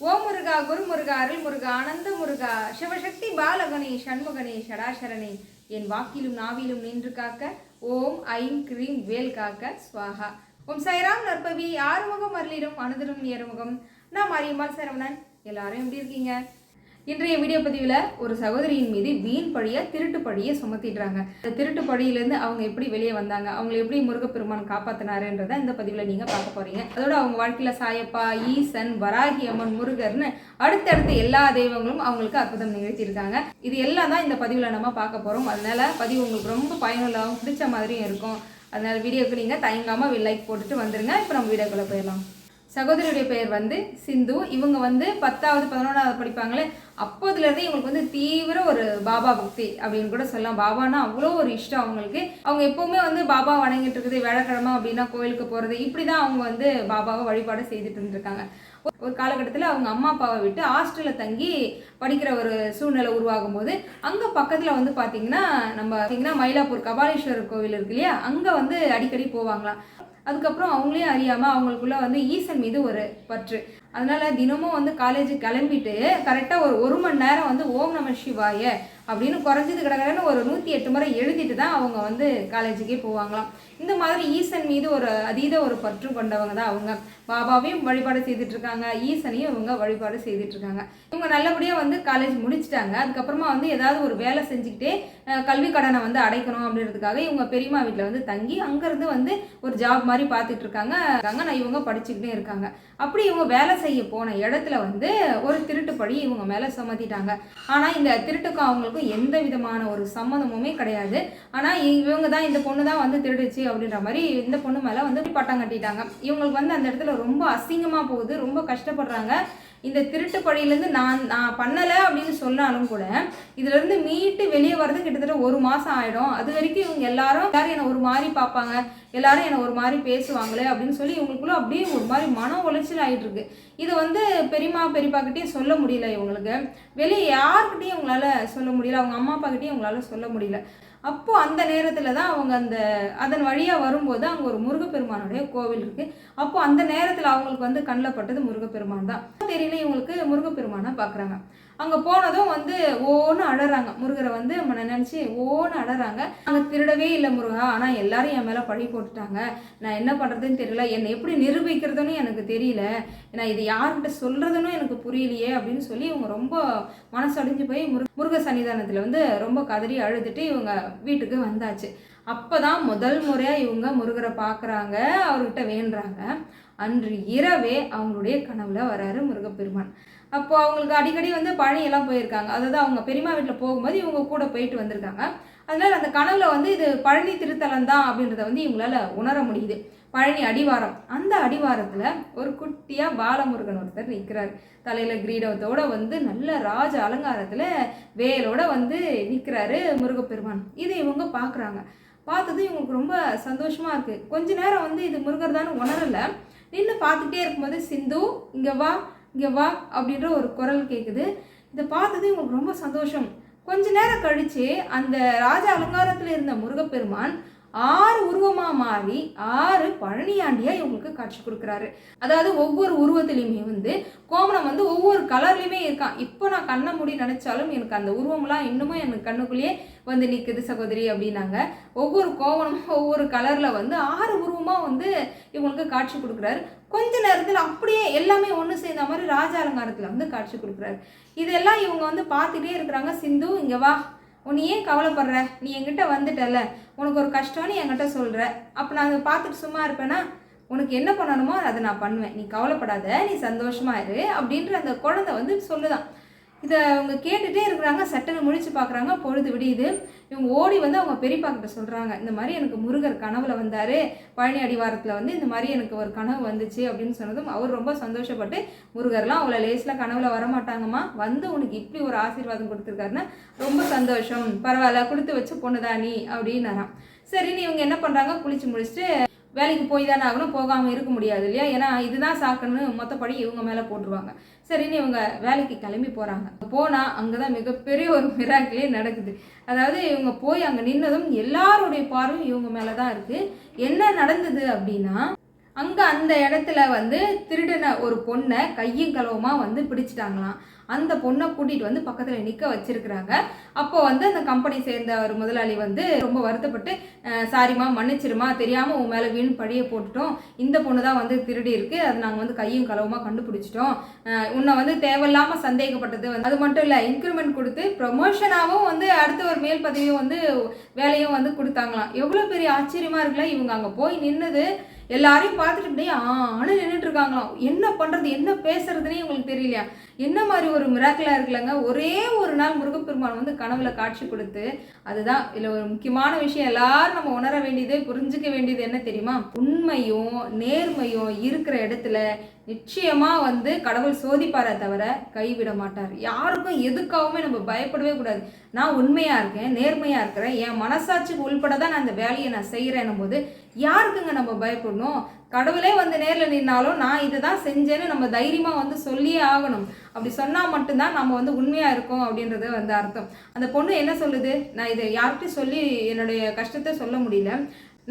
ஓம் முருகா குரு முருகா அருள் முருகா ஆனந்த முருகா சிவசக்தி பாலகணே சண்முகனே ஷடாசரணே என் வாக்கிலும் நாவிலும் நின்று காக்க ஓம் I'm cream வேல் காக்க ஸ்வாகா ஓம் சைராம் நற்பவி ஆறுமுகம் அருளிடும் அனுதிரும் ஏறுமுகம். நான் மாரியம்மாள் சரவணன். எல்லாரும் எப்படி இருக்கீங்க? இன்றைய வீடியோ பதிவில் ஒரு சகோதரியின் மீது வீண் பழிய திருட்டு பழியை சுமத்திடுறாங்க. இந்த திருட்டு பழியிலேருந்து அவங்க எப்படி வெளியே வந்தாங்க? அவங்களை எப்படி முருகப்பெருமான் காப்பாத்தினாருன்றத இந்த பதிவில் நீங்கள் பார்க்க போகிறீங்க அதோட அவங்க வாழ்க்கையில் சாயப்பா ஈசன் வராகி அம்மன் முருகர்னு அடுத்தடுத்த எல்லா தெய்வங்களும் அவங்களுக்கு அற்புதம் நிகழ்த்தியிருக்காங்க. இது எல்லாம் தான் இந்த பதிவில் நம்ம பார்க்க போகிறோம் அதனால பதிவு உங்களுக்கு ரொம்ப பயனுள்ளதாகவும் பிடிச்ச மாதிரியும் இருக்கும். அதனால வீடியோக்கு நீங்கள் தயங்காமல் லைக் போட்டுட்டு வந்துருங்க. இப்போ நம்ம வீடியோக்குள்ளே போயிடலாம். சகோதரியுடைய பெயர் வந்து சிந்து. இவங்க வந்து பத்தாவது பதினொன்றாவது படிப்பாங்களே. அப்போதுலேருந்து இவங்களுக்கு வந்து தீவிர ஒரு பாபா பக்தி அப்படின்னு கூட சொல்லலாம். பாபானா அவ்வளோ ஒரு இஷ்டம் அவங்களுக்கு. அவங்க எப்போவுமே வந்து பாபா வணங்கிட்டு இருக்குது வியாழக்கிழமை அப்படின்னா கோயிலுக்கு போகிறது இப்படி தான் அவங்க வந்து பாபாவை வழிபாடு செய்துட்டு இருந்திருக்காங்க. ஒரு காலகட்டத்தில் அவங்க அம்மா அப்பாவை விட்டு ஹாஸ்டலில் தங்கி படிக்கிற ஒரு சூழ்நிலை உருவாகும் போது அங்கே பக்கத்தில் வந்து பார்த்தீங்கன்னா நம்ம பார்த்தீங்கன்னா மயிலாப்பூர் கபாலீஸ்வரர் கோவில் இருக்கு இல்லையா? அங்கே வந்து அடிக்கடி போவாங்களாம். அதுக்கப்புறம் அவங்களே அறியாமல் அவங்களுக்குள்ள வந்து ஈசன் மீது ஒரு பற்று. அதனால தினமும் வந்து காலேஜ் கிளம்பிட்டு கரெக்டாக ஒரு ஒரு மணி நேரம் வந்து ஓம் நம சிவாய அப்படின்னு குறைஞ்சது கிடக்கிறன்னு ஒரு நூற்றி எட்டு முறை எழுதிட்டு தான் அவங்க வந்து காலேஜுக்கே போவாங்களாம். இந்த மாதிரி ஈசன் மீது ஒரு அதீத ஒரு பற்று கொண்டவங்க தான் அவங்க. பாபாவையும் வழிபாடு செய்துட்டு இருக்காங்க ஈசனையும் இவங்க வழிபாடு செய்துட்டு இருக்காங்க இவங்க நல்லபடியாக வந்து காலேஜ் முடிச்சிட்டாங்க. அதுக்கப்புறமா வந்து ஏதாவது ஒரு வேலை செஞ்சுக்கிட்டே கல்வி கடனை வந்து அடைக்கணும் அப்படின்றதுக்காக இவங்க பெரியம்மா வீட்டில் வந்து தங்கி அங்கேருந்து வந்து ஒரு ஜாப் மாதிரி பார்த்துட்டு இருக்காங்க. இருக்காங்க. நான் இவங்க படிச்சுக்கிட்டே இருக்காங்க. அப்படி இவங்க வேலை செய்ய போன இடத்துல வந்து ஒரு திருட்டு பழி இவங்க மேலே சுமத்திட்டாங்க. ஆனால் இந்த திருட்டுக்கும் அவங்களுக்கும் எந்த விதமான ஒரு சம்மந்தமுமே கிடையாது. ஆனால் இவங்க தான் இந்த பொண்ணு தான் வந்து திருடுச்சு அப்படின்ற மாதிரி இந்த பொண்ணு மேலே வந்து பட்டம் கட்டிட்டாங்க. இவங்களுக்கு வந்து அந்த இடத்துல ரொம்ப அசிங்கமாக போகுது ரொம்ப கஷ்டப்படுறாங்க. இந்த திருட்டு பழியிலேருந்து நான் நான் பண்ணலை அப்படின்னு சொன்னாலும் கூட இதுலேருந்து மீட்டு வெளியே வர்றது கிட்டத்தட்ட ஒரு மாதம் ஆகிடும் அது வரைக்கும் இவங்க எல்லாரும் எல்லாரும் என்னை ஒரு மாதிரி பார்ப்பாங்க. எல்லாரும் என்னை ஒரு மாதிரி பேசுவாங்களே அப்படின்னு சொல்லி இவங்களுக்குள்ள அப்படியே ஒரு மாதிரி மன உளைச்சல் ஆயிட்டு இருக்கு. இது வந்து பெரியம்மா பெரியப்பாக்கிட்டையும் சொல்ல முடியல இவங்களுக்கு. வெளியே யார்கிட்டையும் இவங்களால சொல்ல முடியல. அவங்க அம்மா அப்பாக்கிட்டேயும் இவங்களால சொல்ல முடியல. அப்போ அந்த நேரத்தில் தான் அவங்க அந்த அதன் வழியாக வரும்போது அங்கே ஒரு முருகப்பெருமானுடைய கோவில் இருக்கு. அப்போ அந்த நேரத்தில் அவங்களுக்கு வந்து கண்ணில் பட்டது முருகப்பெருமான் தான். தெரியல இவங்களுக்கு முருகப்பெருமானை பார்க்குறாங்க அங்கே போனதும் வந்து ஓன்னு அழறாங்க. முருகரை வந்து நம்ம நினச்சி ஓன்னு அழறாங்க. அங்கே திருடவே இல்லை முருகா. ஆனால் எல்லாரும் என் மேலே பழி போட்டுட்டாங்க. நான் என்ன பண்ணுறதுன்னு தெரியல. என்னை எப்படி நிரூபிக்கிறதுன்னு எனக்கு தெரியல. நான் இது யார்கிட்ட சொல்கிறதுன்னு எனக்கு புரியலையே அப்படின்னு சொல்லி இவங்க ரொம்ப மனசடைஞ்சு போய் முரு முருக சன்னிதானத்தில் வந்து ரொம்ப கதறி அழுதுட்டு இவங்க வீட்டுக்கு வந்தாச்சு. அப்போ தான் முதல் முறையாக இவங்க முருகரை பார்க்குறாங்க அவர்கிட்ட வேண்டுறாங்க. அன்று இரவே அவங்களுடைய கனவுல வராரு முருகப்பெருமான். அப்போ அவங்களுக்கு அடிக்கடி வந்து பழனியெல்லாம் போயிருக்காங்க. அதாவது அவங்க பெரியமா வீட்டில் போகும்போது இவங்க கூட போயிட்டு வந்திருக்காங்க. அதனால் அந்த கனவுல வந்து இது பழனி திருத்தலம் தான் அப்படின்றத வந்து இவங்களால உணர முடியுது. பழனி அடிவாரம். அந்த அடிவாரத்தில் ஒரு குட்டியாக பாலமுருகன் ஒருத்தர் நிற்கிறார் தலையில் கிரீடத்தோட வந்து நல்ல ராஜ அலங்காரத்தில் வேலோட வந்து நிற்கிறாரு முருகப்பெருமான். இதை இவங்க பார்க்குறாங்க பார்த்தது இவங்களுக்கு ரொம்ப சந்தோஷமாக இருக்குது கொஞ்ச நேரம் வந்து இது முருகர் தான் உணரலை. நின்று பார்த்துட்டே இருக்கும்போது சிந்து இங்கே வா இங்கே வா அப்படின்ற ஒரு குரல் கேட்குது இதை பார்த்தது இவங்களுக்கு ரொம்ப சந்தோஷம். கொஞ்ச நேரம் கழித்து அந்த ராஜ அலங்காரத்தில் இருந்த முருகப்பெருமான் ஆறு உருவமாக மாறி ஆறு பழனியாண்டியாக இவங்களுக்கு காட்சி கொடுக்குறாரு. அதாவது ஒவ்வொரு உருவத்திலையுமே வந்து கோமணம் வந்து ஒவ்வொரு கலர்லையுமே இருக்கான். இப்போ நான் கண்ணை மூடி நினச்சாலும் எனக்கு அந்த உருவம்லாம் இன்னமும் எனக்கு கண்ணுக்குள்ளேயே வந்து நிற்குது சகோதரி அப்படின்னாங்க. ஒவ்வொரு கோவணமும் ஒவ்வொரு கலரில் வந்து ஆறு உருவமாக வந்து இவங்களுக்கு காட்சி கொடுக்குறாரு. கொஞ்ச நேரத்தில் அப்படியே எல்லாமே ஒன்று சேர்ந்த மாதிரி ராஜ அலங்காரத்தில் வந்து காட்சி கொடுக்குறாரு. இதெல்லாம் இவங்க வந்து பார்த்துட்டே இருக்கிறாங்க. சிந்து இங்கே வா. உன்னை ஏன் கவலைப்படுற? நீ என்கிட்ட வந்துட்டல உனக்கு ஒரு கஷ்டம்னு என்கிட்ட சொல்கிற அப்போ நான் அதை பார்த்துட்டு சும்மா இருப்பேன்னா உனக்கு என்ன பண்ணணுமோ அதை நான் பண்ணுவேன். நீ கவலைப்படாத. நீ சந்தோஷமாக இரு அப்படின்ற அந்த குழந்தை வந்து சொல்லுதான். இதை அவங்க கேட்டுகிட்டே இருக்கிறாங்க சட்டனை முழிச்சு பார்க்குறாங்க பொழுது விடியுது. இவங்க ஓடி வந்து அவங்க பெரியப்பா கிட்ட சொல்கிறாங்க இந்த மாதிரி எனக்கு முருகர் கனவுல வந்தார் பழனி அடிவாரத்தில் வந்து இந்த மாதிரி எனக்கு ஒரு கனவு வந்துச்சு அப்படின்னு சொன்னதும் அவர் ரொம்ப சந்தோஷப்பட்டு முருகர்லாம் அவ்வளோ லேஸில் கனவுல வரமாட்டாங்கம்மா வந்து உனக்கு இப்படி ஒரு ஆசீர்வாதம் கொடுத்துருக்காருன்னா ரொம்ப சந்தோஷம். பரவாயில்ல கொடுத்து வச்ச பொண்ணுதா நீ அப்படின்னாராம். சரின்னு இவங்க என்ன பண்ணுறாங்க குளிச்சு முடிச்சுட்டு வேலைக்கு போய் தானே ஆகணும் போகாமல் இருக்க முடியாது இல்லையா? ஏன்னா இதுதான் சாக்குன்னு மொத்தப்படி இவங்க மேலே போட்டுருவாங்க. சரின்னு இவங்க வேலைக்கு கிளம்பி போகிறாங்க போனால் அங்கே தான் மிகப்பெரிய ஒரு மிராக்கிலே நடக்குது. அதாவது இவங்க போய் அங்கே நின்னதும் எல்லாருடைய பார்வையும் இவங்க மேலே தான் இருக்குது என்ன நடந்தது அப்படின்னா அங்கே அந்த இடத்துல வந்து திருடின ஒரு பொண்ணை கையும் களவுமா வந்து பிடிச்சிட்டாங்களாம். அந்த பொண்ணை கூட்டிகிட்டு வந்து பக்கத்தில் நிற்க வச்சிருக்கிறாங்க. அப்போ வந்து அந்த கம்பெனி சேர்ந்த ஒரு முதலாளி வந்து ரொம்ப வருத்தப்பட்டு சாரிம்மா மன்னிச்சிருமா தெரியாமல் உன் மேலே வீண் பழிய போட்டுட்டோம். இந்த பொண்ணு தான் வந்து திருடி இருக்கு. அது நாங்கள் வந்து கையும் களவுமா கண்டுபிடிச்சிட்டோம். உன்னை வந்து தேவையில்லாமல் சந்தேகப்பட்டது வந்து அது மட்டும் இல்லை இன்க்ரிமெண்ட் கொடுத்து ப்ரொமோஷனாகவும் வந்து அடுத்த ஒரு மேல் பதவியும் வந்து வேலையும் வந்து கொடுத்தாங்களாம். எவ்வளோ பெரிய ஆச்சரியமாக இருக்குல்ல இவங்க அங்கே போய் நின்னது. எல்லாரையும் பார்த்துட்டு அப்படியே ஆனு நின்றுட்டு இருக்காங்களாம். என்ன பண்ணுறது என்ன பேசுறதுனே உங்களுக்கு தெரியலையா? என்ன மாதிரி ஒரு ஒரு மிராக்கலாக இருக்குல்லங்க ஒரே ஒரு நாள் முருகப்பெருமான் வந்து கனவுல காட்சி கொடுத்து அதுதான் இதில் ஒரு முக்கியமான விஷயம். எல்லாரும் நம்ம உணர வேண்டியது புரிஞ்சுக்க வேண்டியது என்ன தெரியுமா? உண்மையும் நேர்மையும் இருக்கிற இடத்துல நிச்சயமா வந்து கடவுள் சோதிப்பாரே தவிர கைவிட மாட்டார். யாருக்கும் எதுக்காகவுமே நம்ம பயப்படவே கூடாது. நான் உண்மையா இருக்கேன் நேர்மையா இருக்கிறேன் என் மனசாட்சிக்கு உள்பட தான் நான் அந்த வேலையை நான் செய்கிறேன்னும் போது யாருக்குங்க நம்ம பயப்படணும்? கடவுளே வந்து நேரில் நின்னாலும் நான் இதை தான் செஞ்சேன்னு நம்ம தைரியமாக வந்து சொல்லியே ஆகணும். அப்படி சொன்னால் மட்டும்தான் நம்ம வந்து உண்மையாக இருக்கோம் அப்படின்றது வந்து அர்த்தம். அந்த பொண்ணு என்ன சொல்லுது? நான் இதை யார்கிட்டையும் சொல்லி என்னுடைய கஷ்டத்தை சொல்ல முடியல.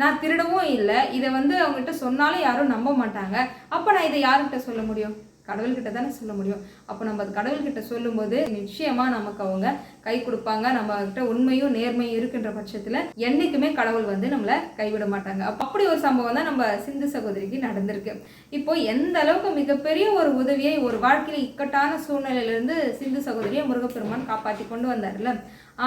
நான் திருடவும் இல்லை. இதை வந்து அவங்ககிட்ட சொன்னாலும் யாரும் நம்ப மாட்டாங்க. அப்போ நான் இதை யார்கிட்ட சொல்ல முடியும்? கடவுள்கிட்ட தானே சொல்ல முடியும். அப்போ நம்ம அது கடவுள்கிட்ட சொல்லும்போது நிச்சயமாக நமக்கு அவங்க கை கொடுப்பாங்க. நம்ம கிட்ட உண்மையும் நேர்மையும் இருக்கின்ற பட்சத்தில் என்றைக்குமே கடவுள் வந்து நம்மளை கைவிட மாட்டாங்க. அப்போ அப்படி ஒரு சம்பவம் தான் நம்ம சிந்து சகோதரிக்கு நடந்திருக்கு. இப்போ எந்த அளவுக்கு மிகப்பெரிய ஒரு உதவியை ஒரு வாழ்க்கையில் இக்கட்டான சூழ்நிலையிலிருந்து சிந்து சகோதரியை முருகப்பெருமான் காப்பாற்றி கொண்டு வந்தார்ல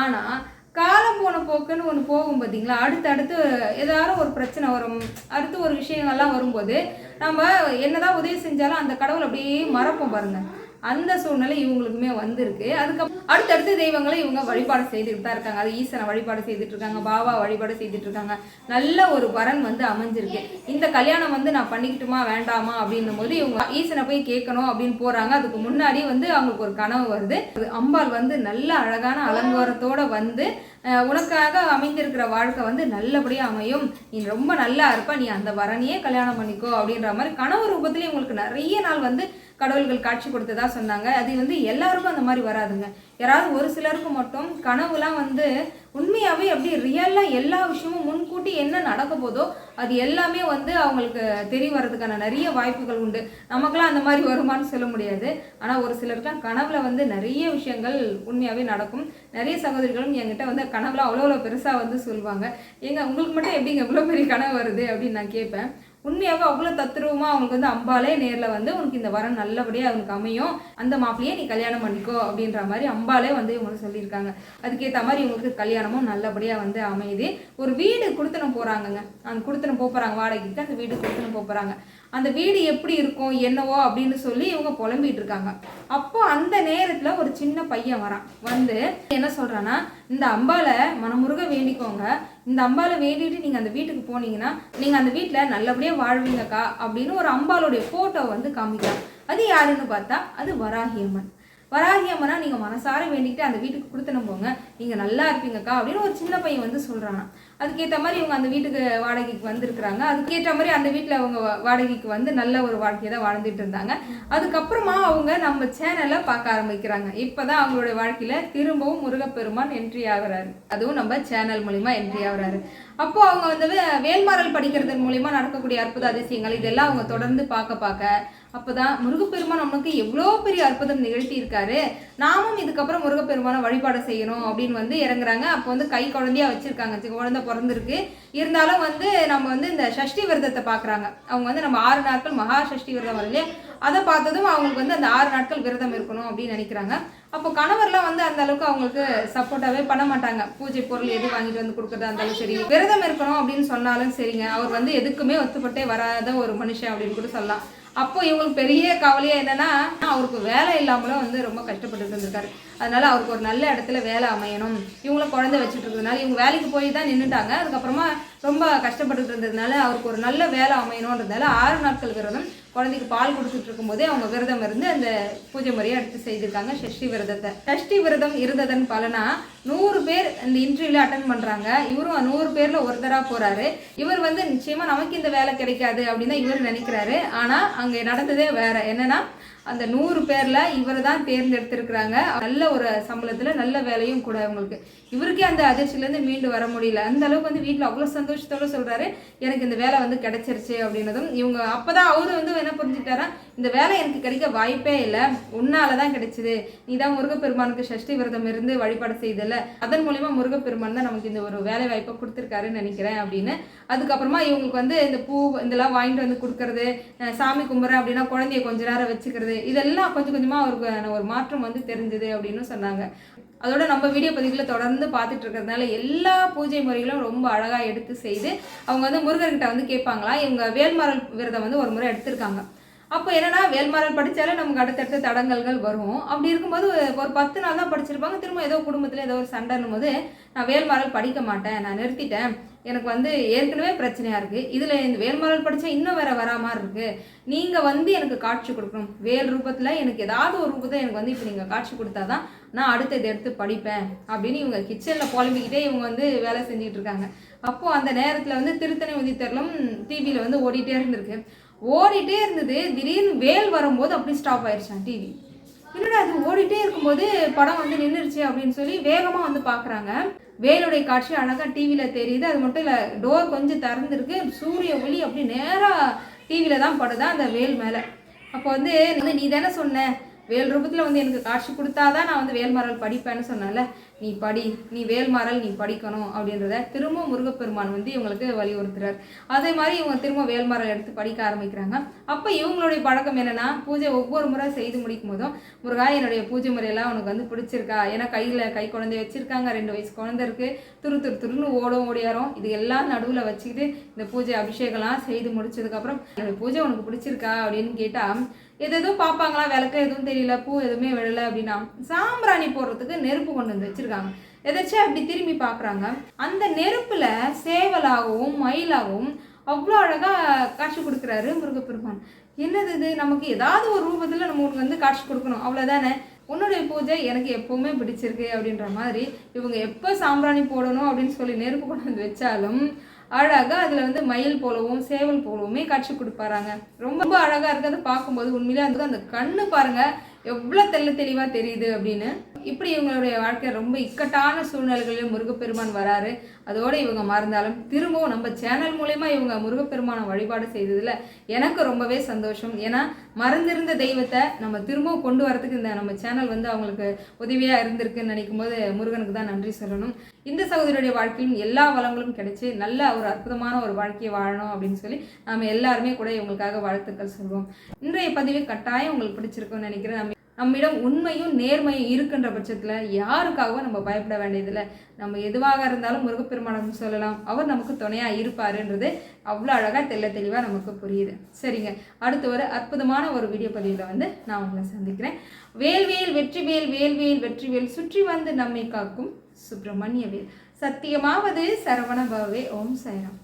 ஆனால் காலம் போன போக்குன்னு ஒன்று போகும் பார்த்தீங்களா அடுத்து அடுத்து ஏதாவது ஒரு பிரச்சனை வரும். அடுத்து ஒரு விஷயங்கள்லாம் வரும்போது நம்ம என்னதான் உதவி செஞ்சாலும் அந்த கடவுள் அப்படியே மறப்போம் பாருங்கள் அந்த சூழ்நிலை இவங்களுக்குமே வந்திருக்கு. அதுக்கப்புறம் அடுத்தடுத்து தெய்வங்களை இவங்க வழிபாடு செய்துட்டு தான் இருக்காங்க. அது ஈசனை வழிபாடு செய்துட்டு இருக்காங்க பாபா வழிபாடு செய்துட்டு இருக்காங்க. நல்ல ஒரு வரன் வந்து அமைஞ்சிருக்கு. இந்த கல்யாணம் வந்து நான் பண்ணிக்கிட்டுமா வேண்டாமா அப்படின்னும் போது இவங்க ஈசனை போய் கேட்கணும் அப்படின்னு போறாங்க. அதுக்கு முன்னாடி வந்து அவங்களுக்கு ஒரு கனவு வருது. அது அம்பாள் வந்து நல்ல அழகான அலங்காரத்தோட வந்து உனக்காக அமைந்திருக்கிற வாழ்க்கை வந்து நல்லபடியாக அமையும். நீ ரொம்ப நல்லா இருப்ப. நீ அந்த வரனையே கல்யாணம் பண்ணிக்கோ அப்படின்ற மாதிரி கனவு ரூபத்திலே உங்களுக்கு நிறைய நாள் வந்து கடவுள்கள் காட்சி கொடுத்ததா சொன்னாங்க. அது வந்து எல்லாருக்கும் அந்த மாதிரி வராதுங்க. யாராவது ஒரு சிலருக்கு மட்டும் கனவுலாம் வந்து உண்மையாகவே அப்படியே ரியலாக எல்லா விஷயமும் முன்கூட்டி என்ன நடக்க போதோ அது எல்லாமே வந்து அவங்களுக்கு தெரிய வர்றதுக்கான நிறைய வாய்ப்புகள் உண்டு. நமக்கெல்லாம் அந்த மாதிரி வருமான்னு சொல்ல முடியாது. ஆனால் ஒரு சிலருக்குலாம் கனவுல வந்து நிறைய விஷயங்கள் உண்மையாகவே நடக்கும். நிறைய சகோதரிகளும் என்கிட்ட வந்து கனவுல அவ்வளோ அவ்வளோ பெருசாக வந்து சொல்லுவாங்க எங்கள் உங்களுக்கு மட்டும் எப்படிங்க இவ்வளோ பெரிய கனவு வருது அப்படின்னு நான் கேட்பேன். உண்மையாக அவ்வளோ தத்ரூபமாக அவங்களுக்கு வந்து அம்பாலே நேரில் வந்து உனக்கு இந்த வரம் நல்லபடியாக அவனுக்கு அமையும். அந்த மாப்பிளையே நீ கல்யாணம் பண்ணிக்கோ அப்படின்ற மாதிரி அம்பாலே வந்து இவங்களுக்கு சொல்லியிருக்காங்க. அதுக்கேற்ற மாதிரி இவங்களுக்கு கல்யாணமும் நல்லபடியாக வந்து அமையுது. ஒரு வீடு கொடுத்தனம் போகிறாங்கங்க அந்த கொடுத்தனம் போகிறாங்க வாடகைக்கு அந்த வீடு கொடுத்தனம் போகிறாங்க அந்த வீடு எப்படி இருக்கும் என்னவோ அப்படின்னு சொல்லி இவங்க புலம்பிட்டு இருக்காங்க. அப்போ அந்த நேரத்தில் ஒரு சின்ன பையன் வரான். வந்து என்ன சொல்றான்னா இந்த அம்பாவை மனமுருக வேண்டிக்கோங்க. இந்த அம்பாவை வேண்டிட்டு நீங்கள் அந்த வீட்டுக்கு போனீங்கன்னா நீங்கள் அந்த வீட்டில் நல்லபடியாக வாழ்வீங்கக்கா அப்படின்னு ஒரு அம்பாளுடைய ஃபோட்டோ வந்து காமிக்கிறான். அது யாருன்னு பார்த்தா அது வராகியம்மன். வராகி அம்மனா நீங்கள் மனசார வேண்டிக்கிட்டு அந்த வீட்டுக்கு கொடுத்துன போங்க நீங்கள் நல்லா இருப்பீங்கக்கா அப்படின்னு ஒரு சின்ன பையன் வந்து சொல்கிறானா அதுக்கேற்ற மாதிரி இவங்க அந்த வீட்டுக்கு வாடகைக்கு வந்திருக்கிறாங்க. அதுக்கேற்ற மாதிரி அந்த வீட்டில் அவங்க வாடகைக்கு வந்து நல்ல ஒரு வாழ்க்கையை தான் வாழ்ந்துட்டு இருந்தாங்க. அதுக்கப்புறமா அவங்க நம்ம சேனலை பார்க்க ஆரம்பிக்கிறாங்க. இப்போ தான் அவங்களுடைய வாழ்க்கையில் திரும்பவும் முருகப்பெருமான் என்ட்ரி ஆகுறாரு. அதுவும் நம்ம சேனல் மூலிமா என்ட்ரி ஆகுறாரு. அப்போ அவங்க வந்து வேல்மாறல் படிக்கிறதன் மூலிமா நடக்கக்கூடிய அற்புத அதிசயங்கள் இதெல்லாம் அவங்க தொடர்ந்து பார்க்க பார்க்க அப்பதான் முருகப்பெருமான் நம்மளுக்கு எவ்வளோ பெரிய அற்புதம் நிகழ்த்தி இருக்காரு நாமும் இதுக்கப்புறம் முருகப்பெருமானை வழிபாடு செய்யணும் அப்படின்னு வந்து இறங்குறாங்க. அப்போ வந்து கை குழந்தையா வச்சிருக்காங்க. குழந்தை பிறந்திருக்கு இருந்தாலும் வந்து நம்ம வந்து இந்த சஷ்டி விரதத்தை பார்க்குறாங்க. அவங்க வந்து நம்ம ஆறு நாட்கள் மகா சஷ்டி விரதம் வரலையே அதை பார்த்ததும் அவங்களுக்கு வந்து அந்த ஆறு நாட்கள் விரதம் இருக்கணும் அப்படின்னு நினைக்கிறாங்க. அப்போ கணவர்லாம் வந்து அந்த அளவுக்கு அவங்களுக்கு சப்போர்ட்டாகவே பண்ண மாட்டாங்க. பூஜை பொருள் எது வாங்கிட்டு வந்து கொடுக்குறதா இருந்தாலும் சரி. விரதம் இருக்கணும் அப்படின்னு சொன்னாலும் சரிங்க. அவர் வந்து எதுக்குமே ஒத்துப்பட்டே வராத ஒரு மனுஷன் அப்படின்னு கூட சொல்லலாம். அப்போ இவங்களுக்கு பெரிய கவலையே என்னன்னா அவருக்கு வேலை இல்லாமலும் வந்து ரொம்ப கஷ்டப்பட்டு இருந்திருக்காரு. அதனால அவருக்கு ஒரு நல்ல இடத்துல வேலை அமையணும். இவங்கள குழந்தை வச்சுட்டு இருக்கிறதுனால இவங்க வேலைக்கு போய் தான் நின்றுட்டாங்க அதுக்கப்புறமா ரொம்ப கஷ்டப்பட்டுட்டு இருந்ததுனால அவருக்கு ஒரு நல்ல வேலை அமையணுன்றதுனால ஆறு நாட்கள் விரதம் குழந்தைக்கு பால் கொடுத்துட்டு இருக்கும்போதே அவங்க விரதம் இருந்து அந்த பூஜை முறையை எடுத்து செய்திருக்காங்க ஷஷ்டி விரதத்தை. ஷஷ்டி விரதம் இருந்ததன் பலனா நூறு பேர் இந்த இன்டர்வியூல அட்டன் பண்றாங்க. இவரும் நூறு பேர்ல ஒருத்தரா போறாரு. இவர் வந்து நிச்சயமா நமக்கு இந்த வேலை கிடைக்காது அப்படின்னு தான் இவர் நினைக்கிறாரு. ஆனா அங்க நடந்ததே வேற. என்னன்னா அந்த நூறு பேரில் இவரை தான் தேர்ந்தெடுத்திருக்கிறாங்க. நல்ல ஒரு சம்பளத்தில் நல்ல வேலையும் கூட அவங்களுக்கு. இவருக்கே அந்த அதிர்ச்சியிலேருந்து மீண்டு வர முடியல. அந்த அளவுக்கு வந்து வீட்டில் அவ்வளோ சந்தோஷத்தோடு சொல்கிறாரு எனக்கு இந்த வேலை வந்து கிடைச்சிருச்சு அப்படின்னதும் இவங்க அப்போ தான் அவரு வந்து என்ன புரிஞ்சுக்கிட்டாரா இந்த வேலை எனக்கு கிடைக்க வாய்ப்பே இல்லை. உன்னால தான் கிடைச்சிது. நீ தான் முருகப்பெருமானுக்கு சஷ்டி விரதம் இருந்து வழிபாடு செய்தல அதன் மூலிமா முருகப்பெருமான் தான் நமக்கு இந்த ஒரு வேலை வாய்ப்பை கொடுத்துருக்காருன்னு நினைக்கிறேன் அப்படின்னு. அதுக்கப்புறமா இவங்களுக்கு வந்து இந்த பூ இதெல்லாம் வாங்கிட்டு வந்து கொடுக்கறது சாமி கும்புறேன் அப்படின்னா குழந்தைய கொஞ்ச நேரம் வச்சுக்கிறது இதெல்லாம் கொஞ்சம் கொஞ்சமாக அவருக்கு ஒரு மாற்றம் வந்து தெரிஞ்சது அப்படின்னு சொன்னாங்க. அதோட நம்ம வீடியோ பதிவுகளை தொடர்ந்து பார்த்துட்டு இருக்கிறதுனால எல்லா பூஜை முறைகளும் ரொம்ப அழகாக எடுத்து செய்து அவங்க வந்து முருகர்கிட்ட வந்து கேட்பாங்களா? இவங்க வேல்மாறல் விரதம் வந்து ஒரு முறை எடுத்திருக்காங்க. அப்போ என்னன்னா வேல்மாறல் படித்தாலே நமக்கு அடுத்தடுத்த தடங்கல்கள் வரும். அப்படி இருக்கும்போது ஒரு பத்து நாள் தான் படிச்சிருப்பாங்க. திரும்ப ஏதோ குடும்பத்தில் ஏதோ ஒரு சண்டைன்னும் போது நான் வேல்மாறல் படிக்க மாட்டேன் நான் நிறுத்திட்டேன். எனக்கு வந்து ஏற்கனவே பிரச்சனையாக இருக்குது இதில் இந்த வேல்மாறல் படித்தா இன்னும் வேற வரா மாதிரி இருக்குது நீங்கள் வந்து எனக்கு காட்சி கொடுக்கணும். வேல் ரூபத்தில் எனக்கு ஏதாவது ஒரு ரூபத்தை எனக்கு வந்து இப்போ நீங்கள் காட்சி கொடுத்தா தான் நான் அடுத்த இதை எடுத்து படிப்பேன் அப்படின்னு இவங்க கிச்சனில் புலம்பிக்கிட்டே இவங்க வந்து வேலை செஞ்சுக்கிட்டு இருக்காங்க. அப்போது அந்த நேரத்தில் வந்து திருத்தணி உதித்தரலும் டிவியில் வந்து ஓடிட்டே இருந்திருக்கு. ஓடிட்டே இருந்தது. திடீர்னு வேல் வரும்போது அப்படி ஸ்டாப் ஆயிடுச்சான் டிவி என்னடா அது ஓடிட்டே இருக்கும்போது படம் வந்து நின்றுச்சு அப்படின்னு சொல்லி வேகமாக வந்து பார்க்குறாங்க வேலுடைய காட்சி அழகாக டிவியில் தெரியுது. அது மட்டும் இல்லை டோர் கொஞ்சம் திறந்துருக்கு. சூரிய ஒளி அப்படி நேராக டிவியில் தான் படுதா அந்த வேல் மேலே. அப்போ வந்து நீ தானே சொன்ன வேல் ரூபத்தில் வந்து எனக்கு காட்சி கொடுத்தாதான் நான் வந்து வேல்மரல் படிப்பேன்னு சொன்னேன்ல. நீ படி நீ வேல்மாறல் நீ படிக்கணும் அப்படின்றத திரும்ப முருகப்பெருமான் வந்து இவங்களுக்கு வலியுறுத்துறார். அதே மாதிரி இவங்க திரும்ப வேல்மாறல் எடுத்து படிக்க ஆரம்பிக்கிறாங்க. அப்போ இவங்களுடைய பழக்கம் என்னென்னா பூஜை ஒவ்வொரு முறை செய்து முடிக்கும் போதும் முருகா என்னுடைய பூஜை முறையெல்லாம் உனக்கு வந்து பிடிச்சிருக்கா? ஏன்னா கையில் கை குழந்தை வச்சுருக்காங்க ரெண்டு வயசு குழந்தை இருக்கு. துரு துரு துருன்னு ஓடும் ஓடியாரும். இது எல்லாம் நடுவில் வச்சுக்கிட்டு இந்த பூஜை அபிஷேகம்லாம் செய்து முடிச்சதுக்கப்புறம் என்னுடைய பூஜை உனக்கு பிடிச்சிருக்கா? அப்படின்னு கேட்டால் எது எதுவும் பார்ப்பாங்களா? விளக்கு எதுவும் தெரியல பூ எதுவுமே விழல அப்படின்னா சாம்பிராணி போடுறதுக்கு நெருப்பு கொண்டு வந்து வச்சுருக்காங்க. எதாச்சும் அப்படி திரும்பி பார்க்குறாங்க. அந்த நெருப்பில் சேவலாகவும் மயிலாகவும் அவ்வளோ அழகாக காட்சி கொடுக்குறாரு முருகப்பெருமான். என்னது இது? நமக்கு ஏதாவது ஒரு ரூபத்தில் நம்ம உனக்கு வந்து காட்சி கொடுக்கணும். அவ்வளோதானே உன்னுடைய பூஜை எனக்கு எப்போவுமே பிடிச்சிருக்கு அப்படின்ற மாதிரி இவங்க எப்போ சாம்பிராணி போடணும் அப்படின்னு சொல்லி நெருப்பு கொண்டு வந்து வச்சாலும் அழகாக அதில் வந்து மயில் போலவும் சேவல் போலவுமே காட்சி கொடுப்பாராங்க. ரொம்ப அழகாக இருக்குது அதை பார்க்கும்போது உண்மையிலே அந்த அந்த கண்ணு பாருங்கள் எவ்வளோ தெள்ள தெளிவாக தெரியுது அப்படின்னு. இப்படி இவங்களுடைய வாழ்க்கை ரொம்ப இக்கட்டான சூழ்நிலைகளில் முருகப்பெருமான் வராரு. அதோடு இவங்க மறந்தாலும் திரும்பவும் நம்ம சேனல் மூலயமா இவங்க முருகப்பெருமானை வழிபாடு செய்ததில் எனக்கு ரொம்பவே சந்தோஷம். ஏன்னா மறந்திருந்த தெய்வத்தை நம்ம திரும்பவும் கொண்டு வரதுக்கு இந்த நம்ம சேனல் வந்து அவங்களுக்கு உதவியாக இருந்திருக்குன்னு நினைக்கும் போது முருகனுக்கு தான் நன்றி சொல்லணும். இந்த சகோதரியுடைய வாழ்க்கையிலும் எல்லா வளங்களும் கிடைச்சி நல்ல ஒரு அற்புதமான ஒரு வாழ்க்கையை வாழணும் அப்படின்னு சொல்லி நாம் எல்லாருமே கூட இவங்களுக்காக வாழ்த்துக்கள் சொல்வோம். இன்றைய பதிவு கட்டாயம் உங்களுக்கு பிடிச்சிருக்கும்னு நினைக்கிறேன். நம்ம நம்மிடம் உண்மையும் நேர்மையும் இருக்கின்ற பட்சத்தில் யாருக்காகவும் நம்ம பயப்பட வேண்டியதில்லை. நம்ம எதுவாக இருந்தாலும் முருகப்பெருமானம் சொல்லலாம். அவர் நமக்கு துணையாக இருப்பாருன்றது அவ்வளோ அழகாக தெள்ள தெளிவாக நமக்கு புரியுது. சரிங்க. அடுத்து ஒரு அற்புதமான ஒரு வீடியோ பதிவில் வந்து நான் உங்களை சந்திக்கிறேன். வேல்வேல் வெற்றிவேல் வேல்வேல் வெற்றிவேல் சுற்றி வந்து நம்மை காக்கும் சுப்பிரமணிய வேல். சத்தியமாவது சரவண பவே. ஓம் சைராம்